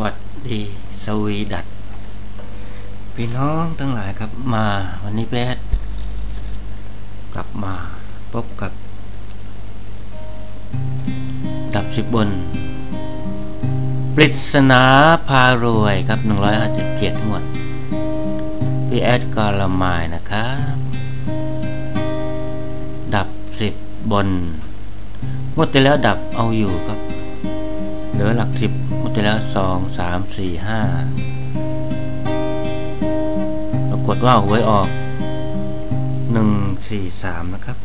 วัสดีสวีดัตพี่น้องทั้งหลายครับมาวันนี้แปดกลับมาพบกับ ดับสิบบน ปริศนาพารวยครับหนึ่งร้อยห้าสิบเจ็ดงวดพี่แอดกอละมายนะครับ ดับสิบบนงวดที่แล้วดับเอาอยู่ครับ เหลือหลักสิบงวดที่แล้วสองสามสี่ห้าปรากฏว่าหวยออกหนึ่งสี่สามนะครับ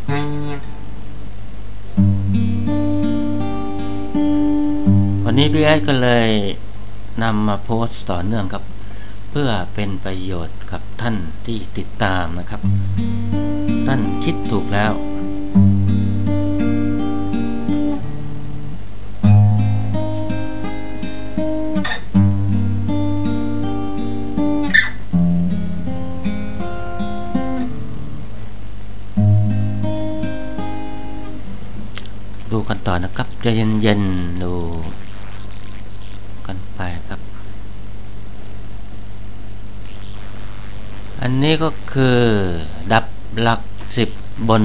วันนี้พี่แอดก็เลยนำมาโพสต์ต่อเนื่องครับ เพื่อเป็นประโยชน์กับท่านที่ติดตามนะครับ ท่านคิดถูกแล้ว ใจะเย็นๆดูกันไปครับ อันนี้ก็คือ ดับหลักสิบบน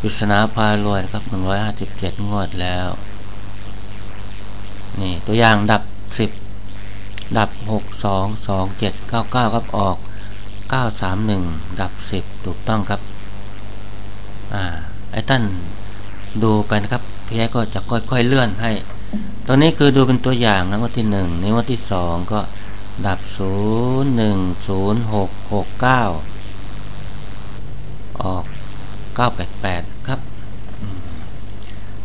ปริศนาพารวยครับหนึ่งร้อยห้าสิบเจ็ดงวดแล้ว นี่ตัวอย่างดับสิบดับหกสองสองเจ็ดเก้าเก้าครับออกเก้าสามหนึ่งดับสิบถูกต้องครับ อ่า ไอ้ท่าน ดูไปนะครับพี่แอก็จะค่อยๆเลื่อนให้ ตอนนี้คือดูเป็นตัวอย่างนะวันที่หนึ่งในวันที่สองก็ดับศูนย์หนึ่งศูนย์หกหกเก้าออกเก้าแปดแปดครับ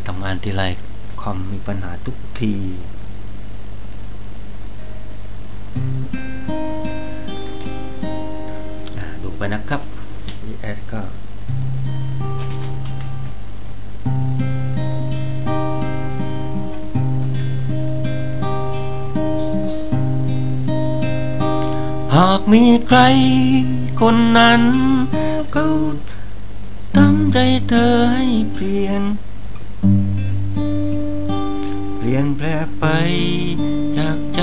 ทำงานทีไรคอมมีปัญหาทุกทีอ่าดูไปนะครับพี่แอดก็ากมีใครคนนั้น เขาทำใจเธอให้เปลี่ยน เปลี่ยนแปลไปจากใจ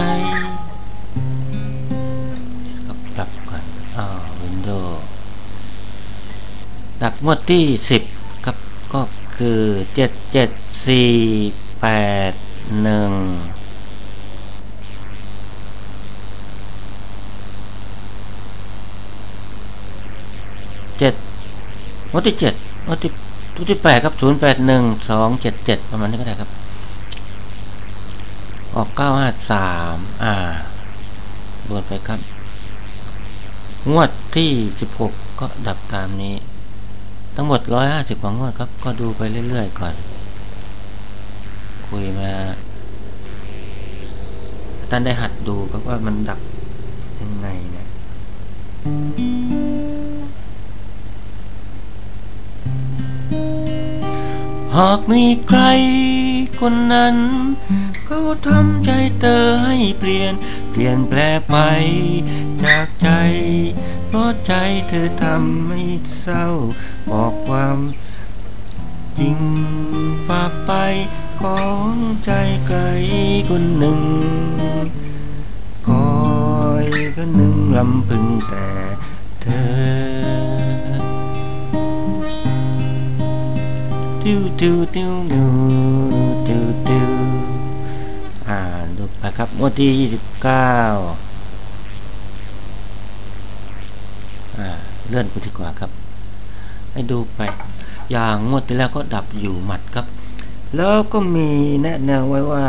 ครับปรับก่อนอ่าวินโดดักงวดที่สิบครับก็คือเจ็ดเจ็ดสี่แปดหนึ่ง งวดที่เจ็ดงวดที่งวดที่แปดครับศูนย์แปดหนึ่งสองเจ็ดเจ็ดประมาณนี้ก็ได้ครับ ออกเก้าห้าสามอ่าดวนไปครับ งวดที่สิบหกก็ดับตามนี้ ทั้งหมดร้อยห้าสิบกว่างวดครับ ก็ดูไปเรื่อยๆก่อน คุยมาท่านได้หัดดูครับว่ามันดับยังไง หากมีใครคนนั้น เขาทำใจเธอให้เปลี่ยน เปลี่ยนแปลไปจากใจ เพราะใจเธอทำให้เศร้า บอกความจริงฝากไปของใจใครคนหนึ่ง คอยก็หนึ่งลำพึงแต่เธอ ติวติวติวติวติวติวอ่าดูไปครับงวดที่ยี่สิบเก้าอ่าเลื่อนไปดีกว่าครับ ให้ดูไป อย่างงวดที่แล้วก็ดับอยู่หมัดครับ แล้วก็มีแนะแนวไว้ว่า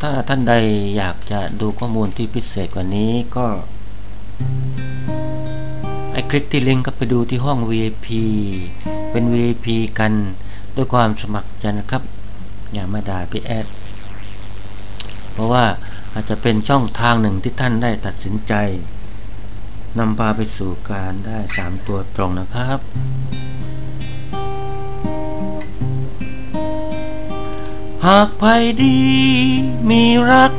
ถ้าท่านใดอยากจะดูข้อมูลที่พิเศษกว่านี้ก็ไอ้คลิกที่ลิงก์ก็ไปดูที่ห้อง VIP เป็น VIP กัน ด้วยความสมัครใจนะครับ อย่ามาด่าพี่แอด เพราะว่าอาจจะเป็นช่องทางหนึ่งที่ท่านได้ตัดสินใจนำพาไปสู่การได้สามตัวตรงนะครับ หากภัยดีมีรัก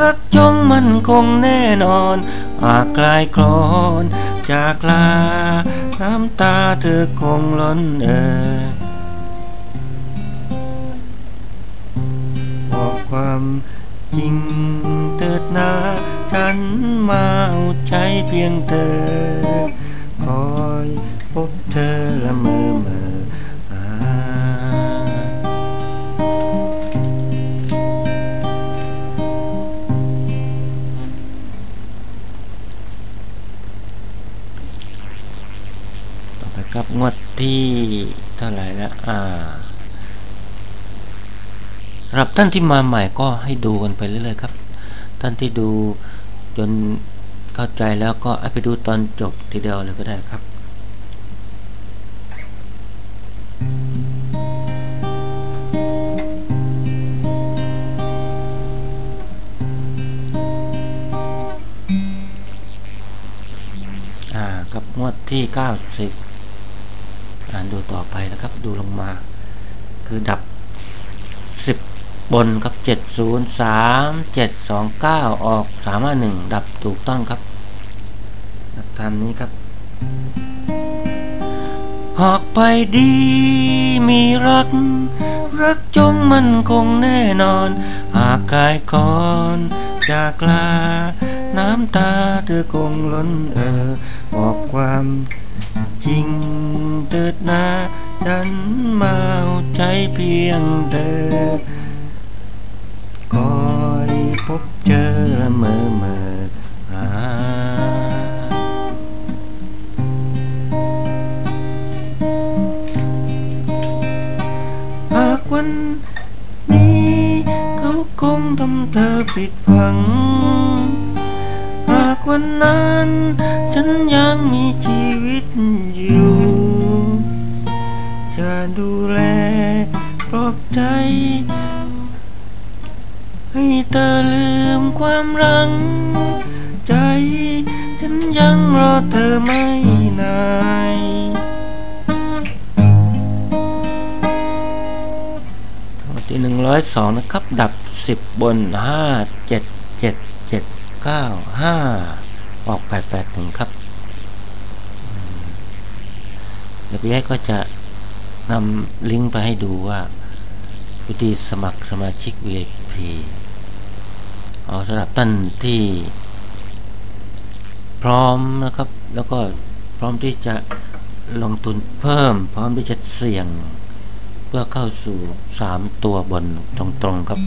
รักจงมันคงแน่นอน หากกลายคลอนจากลา น้ำตาเธอคงล้นเอ่อ ความจริงเติดนาฉันมาเอาใจเพียงเธอ คอยพบเธอละเมอเมอกับงวดที่เท่าไหร่แล้วอ่า สำหรับท่านที่มาใหม่ก็ให้ดูกันไปเรื่อยๆครับ ท่านที่ดูจนเข้าใจแล้วก็ไปดูตอนจบทีเดียวเลยก็ได้ครับอ่าครับงวดที่ 90 อ่านดูต่อไปนะครับ ดูลงมา คือดับ 10 บนครับ 703 729 ออก 351 ดับถูกต้องครับตามนี้ครับ หากไปดีมีรัก รักจงมันคงแน่นอน หากกายคอนจากลา น้ำตาเธอคงล้นเออ บอกความจริงเติดนาฉันมาเอาใจเพียงเธอ วัง หากวันนั้น ฉันยังมีชีวิตอยู่ จะดูแลปลอบใจ ให้เธอลืมความรัง ใจ ฉันยังรอเธอไม่นานวันที่หนึ่งร้อยสองนะครับ ดับ สิบบนห้าเจ็ดเจ็ดเจ็ดเก้าห้าออกแปดแปดหนึ่งครับเดี๋ยวพี่ให้ก็จะนำลิงก์ไปให้ดูว่าวิธีสมัครสมาชิก VIP เอาสำหรับท่านที่ พร้อมนะครับ แล้วก็พร้อมที่จะลงทุนเพิ่ม พร้อมที่จะเสี่ยง พื่อเข้าสู่สามตัวบนตรงๆครับ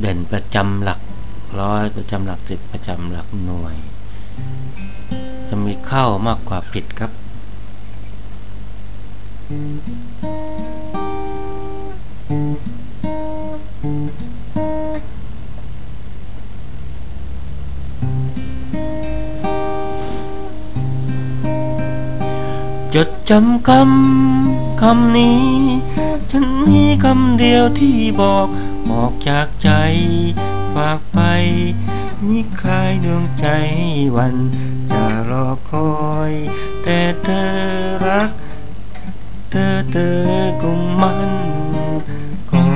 เด่นประจำหลักร้อยประจำหลักสิบประจำหลักหน่วย จะมีเข้ามากกว่าผิดครับ จดจำคำ คำนี้ ฉันมีคำเดียวที่บอกออกจากใจ ฝากไปมีคลายดวงใจวัน จะรอคอย แต่เธอรัก เธอเธอคงมันคอ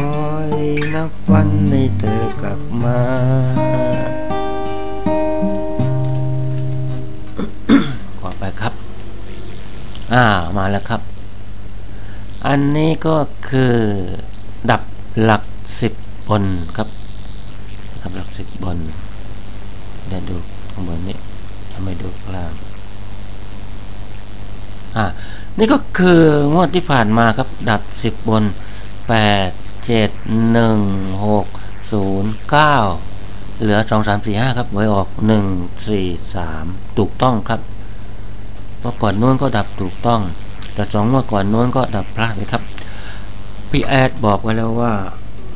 ยนับวันให้เธอกลับมาขอไปครับ อ่า มาแล้วครับ อันนี้ก็คือดับหลักสิบบนครับ ดับหลักสิบบนเดี๋ยวดูข้างบนนี้ทำไมดูกลางอ่านี่ก็คืองวดที่ผ่านมาครับ ดับสิบบนแปดเจ็ดหนึ่งหกศูนย์เก้าเหลือสองสามสี่ห้าครับไว้ออกหนึ่งสี่สามถูกต้องครับเมื่อก่อนนู้นก็ดับถูกต้อง แต่สองเมื่อก่อนโน้นก็ดับพลาดเลยครับ พี่แอดบอกไว้แล้วว่า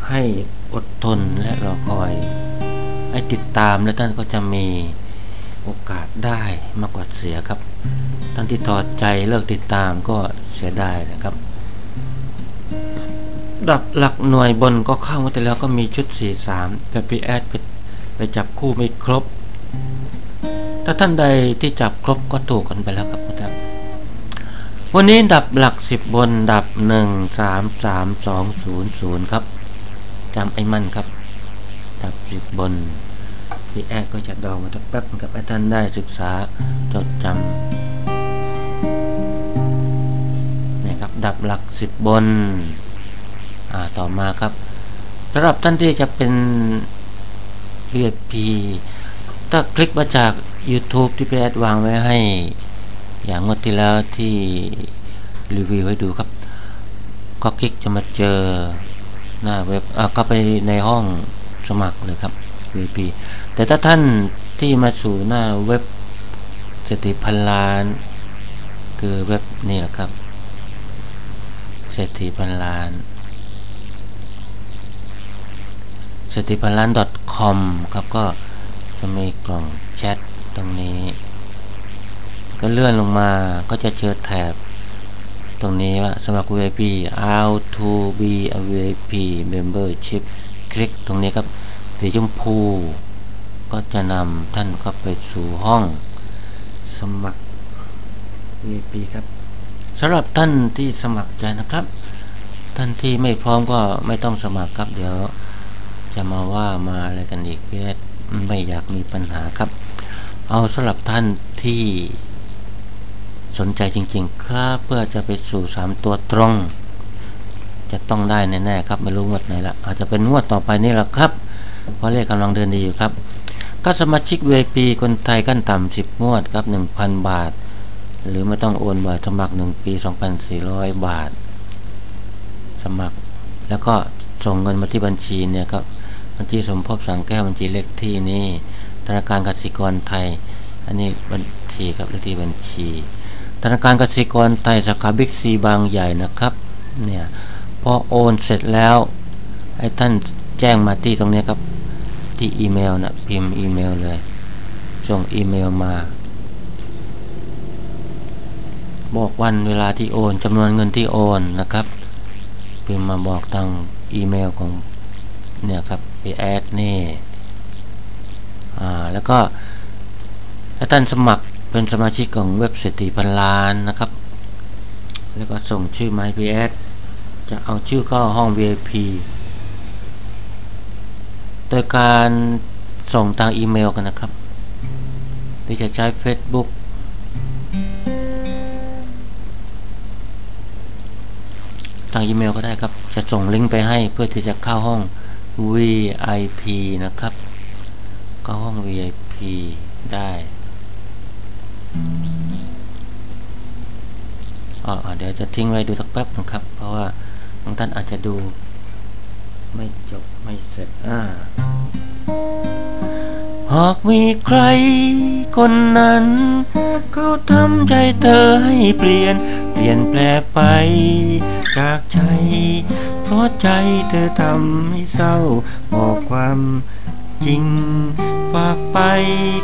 ให้อดทนและรอคอย ให้ติดตามแล้วท่านก็จะมีโอกาสได้มากกว่าเสียครับ ท่านที่ถอดใจเลิกติดตามก็เสียได้นะครับ ดับหลักหน่วยบนก็เข้ามาแต่แล้วก็มีชุด 4-3 แต่พี่แอดไปไปจับคู่ไม่ครบ ถ้าท่านใดที่จับครบก็ถูกกันไปแล้วครับ วันนี้ดับหลักสิบบนดับหนึ่งสามสามสองศูนย์ศูนย์ครับจำไอ้มันครับ ดับสิบบนพี่แอดก็จะดองมาแป๊บกับให้ท่านได้ศึกษาจดจำนะครับดับหลักสิบบนอ่าต่อมาครับสำหรับท่านที่จะเป็น VIP ถ้าคลิกมาจาก YouTube ที่พี่แอดวางไว้ให้ อย่างงดที่แล้วที่รีวิวให้ดูครับ ก็คลิกจะมาเจอหน้าเว็บอะก็ไปในห้องสมัครเลยครับ VP แต่ถ้าท่านที่มาสู่หน้าเว็บสถิพันล้าน คือเว็บนี่แหละครับเศรษฐีพันล้านเศรษฐีพันล้าน .com ครับก็จะมีกล่องแชทตรงนี้ ก็เลื่อนลงมาก็จะเจอแถบ ตรงนี้ว่าสมัคร VIP how to be a VIP membership คลิกตรงนี้ครับ สีชมพู ก็จะนำท่านเข้าไปสู่ห้อง สมัคร VIP ครับสำหรับท่านที่สมัครใจนะครับ ท่านที่ไม่พร้อมก็ไม่ต้องสมัครครับ เดี๋ยว จะมาว่ามาอะไรกันอีกพี่อไม่อยากมีปัญหาครับ เอาสำหรับท่านที่ สนใจจริงๆ ครับ เพื่อจะไปสู่ 3 ตัวตรง จะต้องได้แน่ๆครับไม่รู้งวดไหนละอาจจะเป็นงวดต่อไปนี่แหละครับ เพราะเลขกำลังเดินดีอยู่ครับก็สมาชิก VIP คนไทยขั้นต่ำ10งวดครับ 1,000 บาท หรือไม่ต้องโอนบ่อยสมัคร 1 ปี 2,400 บาท สมัครแล้วก็ส่งเงินมาที่บัญชีเนี่ยครับบัญชีสมภพสังแก้วบัญชีเลขที่นี่ธนาคารกสิกรไทย อันนี้บัญชีครับเลขที่บัญชี ธนาคารกสิกรไทยสาขาบิ๊กซีบางใหญ่นะครับเนี่ยพอโอนเสร็จแล้วให้ท่านแจ้งมาที่ตรงนี้ครับที่อีเมลนะพิมพ์อีเมลเลยส่งอีเมลมา บอกวันเวลาที่โอนจำนวนเงินที่โอนนะครับพิมพ์มาบอกทางอีเมลของเนี่ยครับไปแอดนี่อ่าแล้วก็ถ้าท่านสมัคร เป็นสมาชิกของเว็บเศรษฐีพันล้านนะครับ แล้วก็ส่งชื่อมาให้พีแอดจะเอาชื่อเข้าห้อง VIP โดยการส่งทางอีเมลกันนะครับหรือจะใช้ Facebook ทางอีเมลก็ได้ครับ จะส่งลิงก์ไปให้เพื่อที่จะเข้าห้อง VIP นะครับ เข้าห้อง VIP ได้ เดี๋ยวจะทิ้งไว้ดูสักแป๊บนะครับ เพราะว่าบางท่านอาจจะดูไม่จบไม่เสร็จอ่าหากมีใครคนนั้น เขาทำใจเธอให้เปลี่ยน เปลี่ยนแปลไป จากใจ เพราะใจเธอทำให้เศร้า บอกความจริง ฝากไป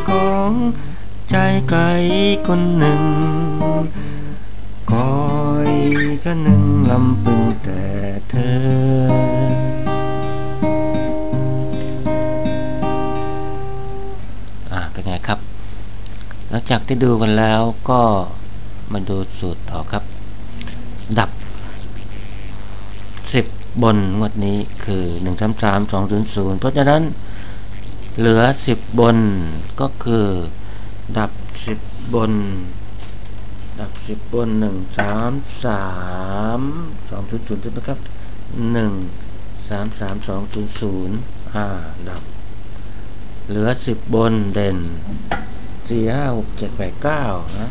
ของ ใจไกลคนหนึ่ง คอยก็หนึ่งลำพึงแต่เธอเป็นไงครับ หลังจากที่ดูกันแล้วก็มาดูสูตรต่อครับ ดับ 10 บนงวดนี้คือ 1 3 3 2 0 0 เพราะฉะนั้นเหลือ 10 บนก็คือ ดับ10บบน ดับ10บบน1 3 3 2 0 0ใช่ไหมครับ1 3 3 2 0 0อ่าดับ เหลือสิบบนเด่นสี่ห้าหกเจ็ดแปดเก้านะ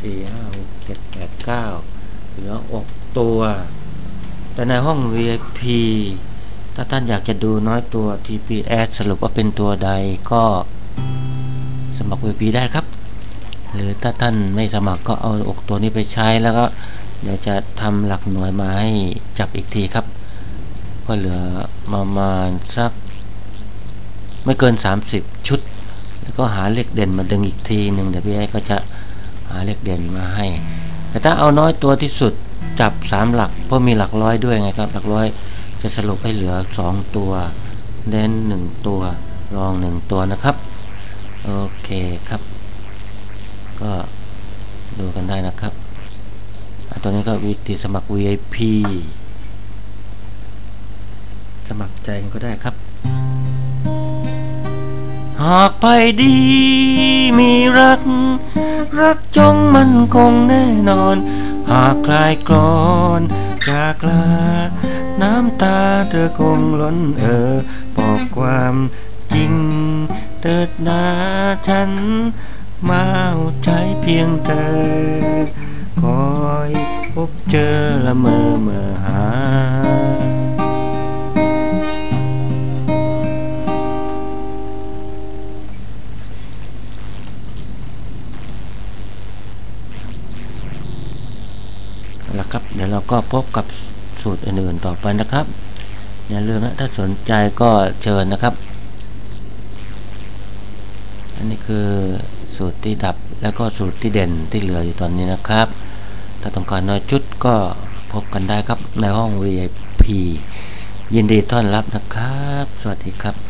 สี่ห้าหกเจ็ดแปดเก้าเหลืออกตัว แต่ในห้อง VIP ถ้าท่านอยากจะดูน้อยตัว TPS สรุปว่าเป็นตัวใดก็ สมัคร VIP ได้ครับ หรือถ้าท่านไม่สมัครก็เอาอกตัวนี้ไปใช้แล้วก็เดี๋ยวจะทำหลักหน่วยมาให้จับอีกทีครับ ก็เหลือประมาณสักไม่เกิน 30 ชุด แล้วก็หาเลขเด่นมาดึงอีกทีหนึ่งเดี๋ยวพี่ไอ้ก็จะหาเลขเด่นมาให้ แต่ถ้าเอาน้อยตัวที่สุดจับ 3 หลัก เพราะมีหลักร้อยด้วยไงครับ หลักร้อยจะสรุปให้เหลือ 2 ตัวเน้น1ตัว รอง 1 ตัวนะครับ โอเคครับ ก็ดูกันได้นะครับตัวนี้ก็วิธีสมัคร VIP สมัครใจก็ได้ครับ หากไปดีมีรัก รักจงมันคงแน่นอน หากคลายกรอนจากลา น้ำตาเธอคงล้นเออบอกความจจริง เติดนาฉัน มาเอาใจเพียงเธอ คอยพบเจอละเมอเมื่อหา แล้วครับ เดี๋ยวเราก็พบกับสูตรอื่นๆต่อไปนะครับอย่าลืมนะถ้าสนใจก็เชิญนะครับ อันนี้ คือสูตรที่ดับแล้วก็สูตรที่เด่นที่เหลืออยู่ตอนนี้นะครับ ถ้าต้องการน้อยชุดก็พบกันได้ครับในห้อง VIP ยินดีต้อนรับนะครับ สวัสดีครับ